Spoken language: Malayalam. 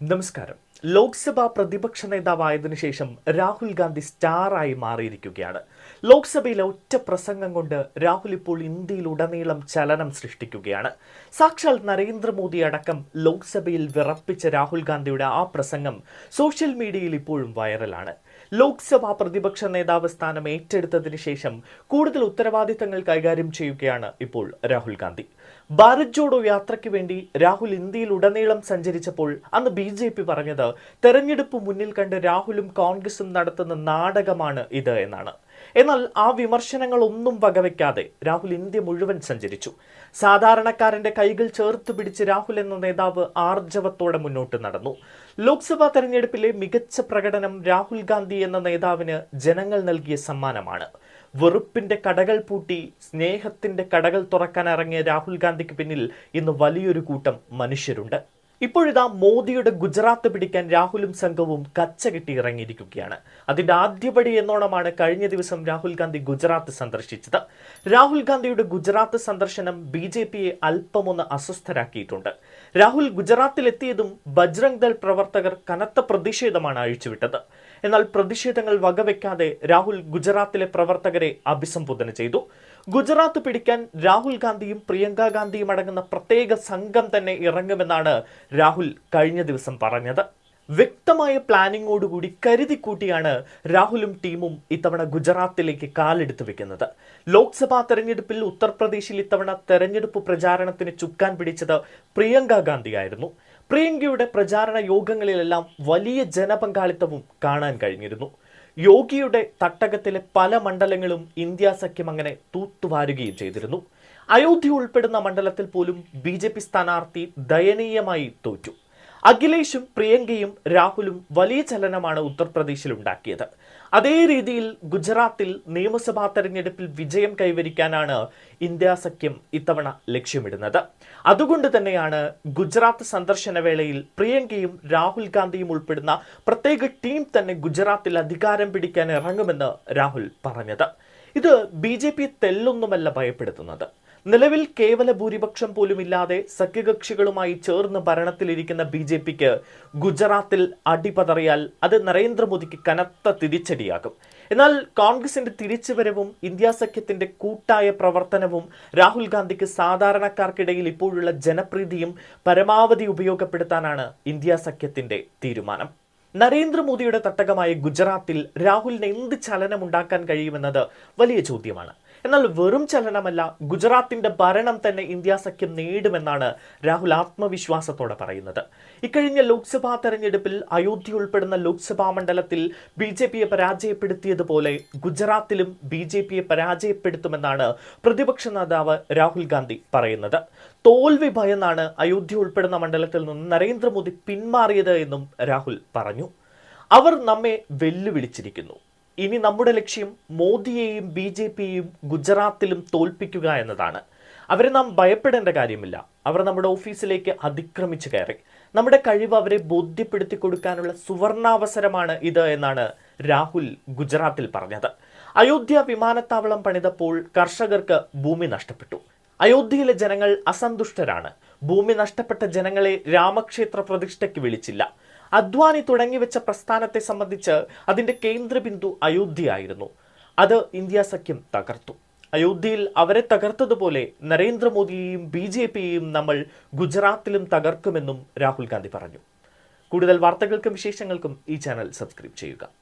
നമസ്കാരം. ലോക്സഭാ പ്രതിപക്ഷ നേതാവായതിനു ശേഷം രാഹുൽ ഗാന്ധി സ്റ്റാറായി മാറിയിരിക്കുകയാണ്. ലോക്സഭയിലെ ഒറ്റ പ്രസംഗം കൊണ്ട് രാഹുൽ ഇപ്പോൾ ഇന്ത്യയിൽ ഉടനീളം ചലനം സൃഷ്ടിക്കുകയാണ്. സാക്ഷാൽ നരേന്ദ്രമോദി അടക്കം ലോക്സഭയിൽ വിറപ്പിച്ച രാഹുൽ ഗാന്ധിയുടെ ആ പ്രസംഗം സോഷ്യൽ മീഡിയയിൽ ഇപ്പോഴും വൈറലാണ്. ലോക്സഭാ പ്രതിപക്ഷ നേതാവ് സ്ഥാനം ഏറ്റെടുത്തതിന് ശേഷം കൂടുതൽ ഉത്തരവാദിത്തങ്ങൾ കൈകാര്യം ചെയ്യുകയാണ് ഇപ്പോൾ രാഹുൽ ഗാന്ധി. ഭാരത് ജോഡോ യാത്രയ്ക്ക് വേണ്ടി രാഹുൽ ഇന്ത്യയിൽ ഉടനീളം സഞ്ചരിച്ചപ്പോൾ അന്ന് ബി ജെ പി പറഞ്ഞത് തെരഞ്ഞെടുപ്പ് മുന്നിൽ കണ്ട് രാഹുലും കോൺഗ്രസും നടത്തുന്ന നാടകമാണ് ഇത് എന്നാണ്. എന്നാൽ ആ വിമർശനങ്ങളൊന്നും വകവയ്ക്കാതെ രാഹുൽ ഇന്ത്യ മുഴുവൻ സഞ്ചരിച്ചു. സാധാരണക്കാരന്റെ കൈകൾ ചേർത്ത് പിടിച്ച് രാഹുൽ എന്ന നേതാവ് ആർജവത്തോടെ മുന്നോട്ട് നടന്നു. ലോക്സഭാ തെരഞ്ഞെടുപ്പിലെ മികച്ച പ്രകടനം രാഹുൽ ഗാന്ധി എന്ന നേതാവിന് ജനങ്ങൾ നൽകിയ സമ്മാനമാണ്. വെറുപ്പിന്റെ കടകൾ പൂട്ടി സ്നേഹത്തിന്റെ കടകൾ തുറക്കാൻ ഇറങ്ങിയ രാഹുൽ ഗാന്ധിക്ക് പിന്നിൽ ഇന്ന് വലിയൊരു കൂട്ടം മനുഷ്യരുണ്ട്. ഇപ്പോഴിതാ മോദിയുടെ ഗുജറാത്ത് പിടിക്കാൻ രാഹുലും സംഘവും കച്ച കെട്ടി ഇറങ്ങിയിരിക്കുകയാണ്. അതിന്റെ ആദ്യപടി എന്നോണമാണ് കഴിഞ്ഞ ദിവസം രാഹുൽ ഗാന്ധി ഗുജറാത്ത് സന്ദർശിച്ചത്. രാഹുൽ ഗാന്ധിയുടെ ഗുജറാത്ത് സന്ദർശനം ബി ജെ പിയെ അല്പമൊന്ന് അസ്വസ്ഥരാക്കിയിട്ടുണ്ട്. രാഹുൽ ഗുജറാത്തിലെത്തിയതും ബജ്രംഗ് ദൾ പ്രവർത്തകർ കനത്ത പ്രതിഷേധമാണ് അഴിച്ചുവിട്ടത്. എന്നാൽ പ്രതിഷേധങ്ങൾ വകവെക്കാതെ രാഹുൽ ഗുജറാത്തിലെ പ്രവർത്തകരെ അഭിസംബോധന ചെയ്തു. ഗുജറാത്ത് പിടിക്കാൻ രാഹുൽ ഗാന്ധിയും പ്രിയങ്ക ഗാന്ധിയും അടങ്ങുന്ന പ്രത്യേക സംഘം തന്നെ ഇറങ്ങുമെന്നാണ് രാഹുൽ കഴിഞ്ഞ ദിവസം പറഞ്ഞത്. വ്യക്തമായ പ്ലാനിങ്ങോടുകൂടി കരുതിക്കൂട്ടിയാണ് രാഹുലും ടീമും ഇത്തവണ ഗുജറാത്തിലേക്ക് കാലെടുത്തു വെക്കുന്നത്. ലോക്സഭാ തെരഞ്ഞെടുപ്പിൽ ഉത്തർപ്രദേശിൽ ഇത്തവണ തെരഞ്ഞെടുപ്പ് പ്രചാരണത്തിന് ചുക്കാൻ പിടിച്ചത് പ്രിയങ്ക ഗാന്ധിയായിരുന്നു. പ്രിയങ്കയുടെ പ്രചാരണ യോഗങ്ങളിലെല്ലാം വലിയ ജനപങ്കാളിത്തവും കാണാൻ കഴിഞ്ഞിരുന്നു. യോഗിയുടെ തട്ടകത്തിലെ പല മണ്ഡലങ്ങളും ഇന്ത്യ സഖ്യം അങ്ങനെ തൂത്തുവാരുകയും ചെയ്തിരുന്നു. അയോധ്യ ഉൾപ്പെടുന്ന മണ്ഡലത്തിൽ പോലും ബി സ്ഥാനാർത്ഥി ദയനീയമായി തോറ്റു. അഖിലേഷും പ്രിയങ്കയും രാഹുലും വലിയ ചലനമാണ് ഉത്തർപ്രദേശിൽ ഉണ്ടാക്കിയത് അതേ രീതിയിൽ ഗുജറാത്തിൽ നിയമസഭാ തെരഞ്ഞെടുപ്പിൽ വിജയം കൈവരിക്കാനാണ് ഇന്ത്യ സഖ്യം ഇത്തവണ ലക്ഷ്യമിടുന്നത്. അതുകൊണ്ട് തന്നെയാണ് ഗുജറാത്ത് സന്ദർശന വേളയിൽ പ്രിയങ്കയും രാഹുൽ ഗാന്ധിയും ഉൾപ്പെടുന്ന പ്രത്യേക ടീം തന്നെ ഗുജറാത്തിൽ അധികാരം പിടിക്കാൻ ഇറങ്ങുമെന്ന് രാഹുൽ പറഞ്ഞത്. ഇത് ബി ജെ പി തെല്ലൊന്നുമല്ല ഭയപ്പെടുത്തുന്നത്. നിലവിൽ കേവല ഭൂരിപക്ഷം പോലുമില്ലാതെ സഖ്യകക്ഷികളുമായി ചേർന്ന് ഭരണത്തിലിരിക്കുന്ന ബി ജെ പിക്ക് ഗുജറാത്തിൽ അടിപതറിയാൽ അത് നരേന്ദ്രമോദിക്ക് കനത്ത തിരിച്ചടിയാകും. എന്നാൽ കോൺഗ്രസിന്റെ തിരിച്ചുവരവും ഇന്ത്യ സഖ്യത്തിന്റെ കൂട്ടായ പ്രവർത്തനവും രാഹുൽ ഗാന്ധിക്ക് സാധാരണക്കാർക്കിടയിൽ ഇപ്പോഴുള്ള ജനപ്രീതിയും പരമാവധി ഉപയോഗപ്പെടുത്താനാണ് ഇന്ത്യ സഖ്യത്തിന്റെ തീരുമാനം. നരേന്ദ്രമോദിയുടെ തട്ടകമായ ഗുജറാത്തിൽ രാഹുലിന് എന്ത് ചലനമുണ്ടാക്കാൻ കഴിയുമെന്നത് വലിയ ചോദ്യമാണ്. എന്നാൽ വെറും ചലനമല്ല ഗുജറാത്തിന്റെ ഭരണം തന്നെ ഇന്ത്യ സഖ്യം നേടുമെന്നാണ് രാഹുൽ ആത്മവിശ്വാസത്തോടെ പറയുന്നത്. ഇക്കഴിഞ്ഞ ലോക്സഭാ തെരഞ്ഞെടുപ്പിൽ അയോധ്യ ഉൾപ്പെടുന്ന ലോക്സഭാ മണ്ഡലത്തിൽ ബി ജെ പിയെ പരാജയപ്പെടുത്തിയതുപോലെ ഗുജറാത്തിലും ബി ജെ പിയെ പരാജയപ്പെടുത്തുമെന്നാണ് പ്രതിപക്ഷ നേതാവ് രാഹുൽ ഗാന്ധി പറയുന്നത്. തോൽവി ഭയന്നാണ് അയോധ്യ ഉൾപ്പെടുന്ന മണ്ഡലത്തിൽ നിന്ന് നരേന്ദ്രമോദി പിന്മാറിയത് എന്നും രാഹുൽ പറഞ്ഞു. അവർ നമ്മെ വെല്ലുവിളിച്ചിരിക്കുന്നു. ഇനി നമ്മുടെ ലക്ഷ്യം മോദിയെയും ബി ജെ പിയെയും ഗുജറാത്തിലും തോൽപ്പിക്കുക എന്നതാണ്. അവരെ നാം ഭയപ്പെടേണ്ട കാര്യമില്ല. അവർ നമ്മുടെ ഓഫീസിലേക്ക് അതിക്രമിച്ചു കയറി. നമ്മുടെ കഴിവ് അവരെ ബോധ്യപ്പെടുത്തി കൊടുക്കാനുള്ള സുവർണാവസരമാണ് ഇത് എന്നാണ് രാഹുൽ ഗുജറാത്തിൽ പറഞ്ഞത്. അയോധ്യ വിമാനത്താവളം പണിതപ്പോൾ കർഷകർക്ക് ഭൂമി നഷ്ടപ്പെട്ടു. അയോധ്യയിലെ ജനങ്ങൾ അസന്തുഷ്ടരാണ്. ഭൂമി നഷ്ടപ്പെട്ട ജനങ്ങളെ രാമക്ഷേത്ര പ്രതിഷ്ഠയ്ക്ക് വിളിച്ചില്ല. അദ്വാനി തുടങ്ങിവെച്ച പ്രസ്ഥാനത്തെ സംബന്ധിച്ച് അതിന്റെ കേന്ദ്രബിന്ദു അയോധ്യയായിരുന്നു. അത് ഇന്ത്യ സഖ്യം തകർത്തു. അയോധ്യയിൽ അവരെ തകർത്തതുപോലെ നരേന്ദ്രമോദിയെയും ബി ജെ പിയെയും നമ്മൾ ഗുജറാത്തിലും തകർക്കുമെന്നും രാഹുൽ ഗാന്ധി പറഞ്ഞു. കൂടുതൽ വാർത്തകൾക്കും വിശേഷങ്ങൾക്കും ഈ ചാനൽ സബ്സ്ക്രൈബ് ചെയ്യുക.